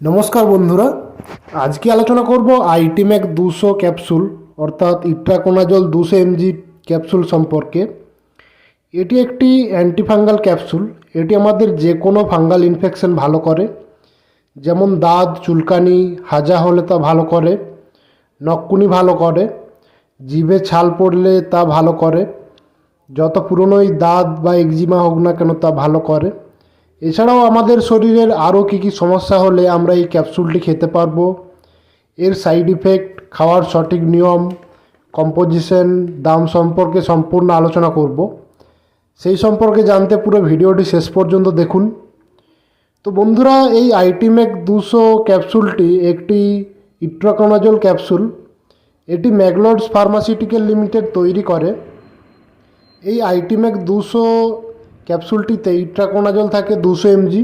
নমস্কার বন্ধুরা, আজকে আলোচনা করব আইটিম্যাক দুশো ক্যাপসুল, অর্থাৎ ইট্রাকোনাজল দুশো এমজি ক্যাপসুল সম্পর্কে। এটি একটি অ্যান্টিফাঙ্গাল ক্যাপসুল, এটি আমাদের যে কোনো ফাঙ্গাল ইনফেকশন ভালো করে, যেমন দাঁত, চুলকানি, হাজা হলে তা ভালো করে নকুনি ভালো করে, জিভে ছাল পড়লে তা ভালো করে, যত পুরনোই দাঁত বা একজিমা হোক না কেন তা ভালো করে। এছাড়াও আমাদের শরীরের আরও কী কী সমস্যা হলে আমরা এই ক্যাপসুলটি খেতে পারব। এর সাইড ইফেক্ট, খাওয়ার সঠিক নিয়ম, কম্পোজিশন, দাম সম্পর্কে সম্পূর্ণ আলোচনা করব। সেই সম্পর্কে জানতে পুরো ভিডিওটি শেষ পর্যন্ত দেখুন। তো বন্ধুরা, এই আইটিমেক দুশো ক্যাপসুলটি একটি ইট্রাকোনাজল ক্যাপসুল। এটি ম্যাগলোডস ফার্মাসিউটিক্যাল লিমিটেড তৈরি করে। এই আইটিমেক দুশো ক্যাপসুলটিতে ইট্রাকোনাজল থাকে দুশো এমজি।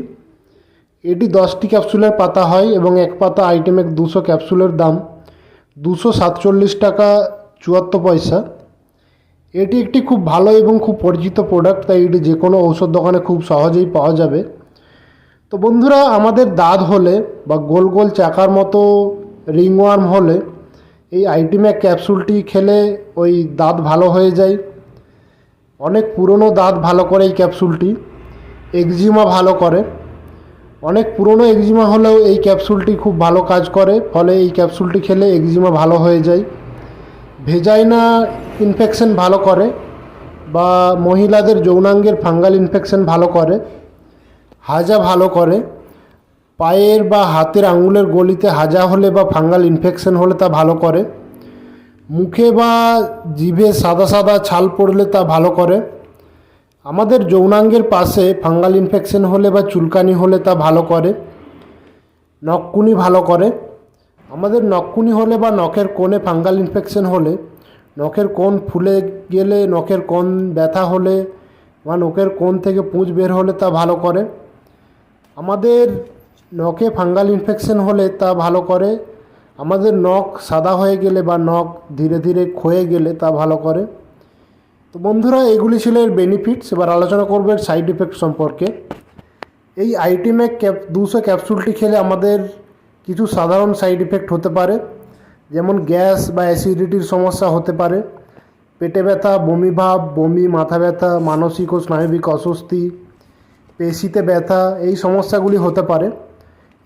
এটি দশটি ক্যাপসুলের পাতা হয় এবং এক পাতা আইটেমেক দুশো ক্যাপসুলের দাম, দুশো সাতচল্লিশ টাকা চুয়াত্তর পয়সা। এটি একটি খুব ভালো এবং খুব পরিচিত প্রোডাক্ট তাই এটি যে কোনো ঔষধ দোকানে খুব সহজেই পাওয়া যাবে। তো বন্ধুরা, আমাদের দাঁত হলে বা গোল গোল চাকার মতো রিংওয়ার্ম হলে এই আইটিম্যাক ক্যাপসুলটি খেলে ওই দাঁত ভালো হয়ে যায়। অনেক পুরনো দাঁত ভালো করে এই ক্যাপসুলটি, এক্সিমা ভালো করে। অনেক পুরনো এক্সিমা হলেও এই ক্যাপসুলটি খুব ভালো কাজ করে, ফলে এই ক্যাপসুলটি খেলে এক্সিমা ভালো হয়ে যায়। ভেজাইনা ইনফেকশন ভালো করে বা মহিলাদের যৌনাঙ্গের ফাঙ্গাল ইনফেকশন ভালো করে, হাজা ভালো করে, পায়ের বা হাতের আঙুলের গলিতে হাজা হলে বা ফাঙ্গাল ইনফেকশন হলে তা ভালো করে। মুখে বা জিভে সাদা সাদা ছাল পড়লে তা ভালো করে। আমাদের যৌনাঙ্গের পাশে ফাঙ্গাল ইনফেকশন হলে বা চুলকানি হলে তা ভালো করে। নখকুনি ভালো করে। আমাদের নখকুনি হলে বা নখের কোণে ফাঙ্গাল ইনফেকশন হলে, নখের কোণ ফুলে গেলে, নখের কোণ ব্যথা হলে বা নখের কোণ থেকে পুঁজ বের হলে তা ভালো করে। আমাদের নখে ফাঙ্গাল ইনফেকশন হলে তা ভালো করে। আমাদের নখ সাদা হয়ে গেলে বা নখ ধীরে ধীরে ক্ষয়ে গেলে তা ভালো করে। তো বন্ধুরা, এগুলি ছিল এর বেনিফিটস এবার আলোচনা করব এর সাইড ইফেক্ট সম্পর্কে। এই আইটিম্যাক ক্যাপ দুশো ক্যাপসুলটি খেলে আমাদের কিছু সাধারণ সাইড ইফেক্ট হতে পারে। যেমন গ্যাস বা অ্যাসিডিটির সমস্যা হতে পারে। পেটে ব্যথা, বমি ভাব, বমি, মাথা ব্যথা, মানসিক ও স্নায়বিক অস্বস্তি, পেশিতে ব্যথা, এই সমস্যাগুলি হতে পারে।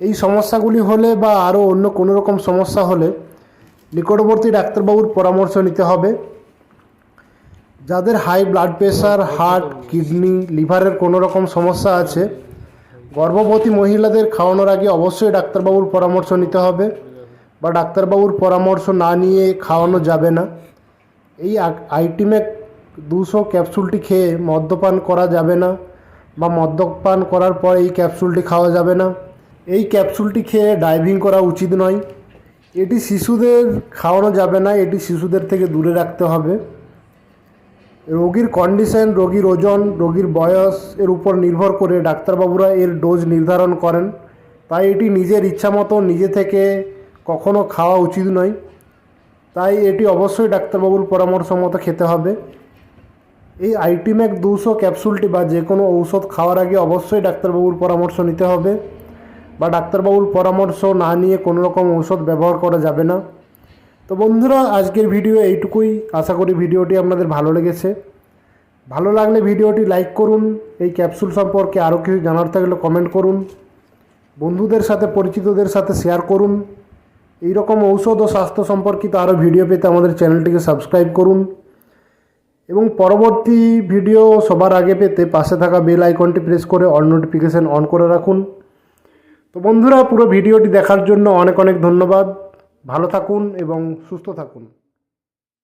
এই সমস্যাগুলি হলে বা আরও অন্য কোনো রকম সমস্যা হলে নিকটবর্তী ডাক্তারবাবুর পরামর্শ নিতে হবে। যাদের high blood pressure heart kidney লিভারের কোনো রকম সমস্যা আছে, গর্ভবতী মহিলাদের খাওয়ানোর আগে অবশ্যই ডাক্তারবাবুর পরামর্শ নিতে হবে বা ডাক্তারবাবুর পরামর্শ না নিয়ে খাওয়ানো যাবে না। এই আইটিমেক দুশো ক্যাপসুলটি খেয়ে মদ্যপান করা যাবে না বা মদ্যপান করার পর এই ক্যাপসুলটি খাওয়া যাবে না। এই ক্যাপসুলটি খেয়ে ডাইভিং করা উচিত নয়। এটি শিশুদের খাওয়ানো যাবে না, এটি শিশুদের থেকে দূরে রাখতে হবে। রোগীর কন্ডিশন রোগীর ওজন, রোগীর বয়স এর উপর নির্ভর করে ডাক্তারবাবুরা এর ডোজ নির্ধারণ করেন। তাই এটি নিজের ইচ্ছা মতো নিজে থেকে কখনো খাওয়া উচিত নয়। তাই এটি অবশ্যই ডাক্তারবাবুর পরামর্শ মতো খেতে হবে। এই আইটিম্যাক দুশো ক্যাপসুলটি বা যে কোনো ঔষধ খাওয়ার আগে অবশ্যই ডাক্তারবাবুর পরামর্শ নিতে হবে। বা ডাক্তারবাবুর পরামর্শ না নিয়ে কোনো রকম ঔষধ ব্যবহার করা যাবে না। তো বন্ধুরা, আজকের ভিডিও এইটুকুই। আশা করি ভিডিওটি আপনাদের ভালো লেগেছে। ভালো লাগলে ভিডিওটি লাইক করুন। এই ক্যাপসুল সম্পর্কে আরও কিছু জানার থাকলে কমেন্ট করুন। বন্ধুদের সাথে, পরিচিতদের সাথে শেয়ার করুন। এই রকম ঔষধ ও স্বাস্থ্য সম্পর্কিত আরও ভিডিও পেতে আমাদের চ্যানেলটিকে সাবস্ক্রাইব করুন। এবং পরবর্তী ভিডিও সবার আগে পেতে পাশে থাকা বেল আইকনটি প্রেস করে অল নোটিফিকেশান অন করে রাখুন। তো বন্ধুরা পুরো ভিডিওটি দেখার জন্য অনেক অনেক ধন্যবাদ। ভালো থাকুন এবং সুস্থ থাকুন।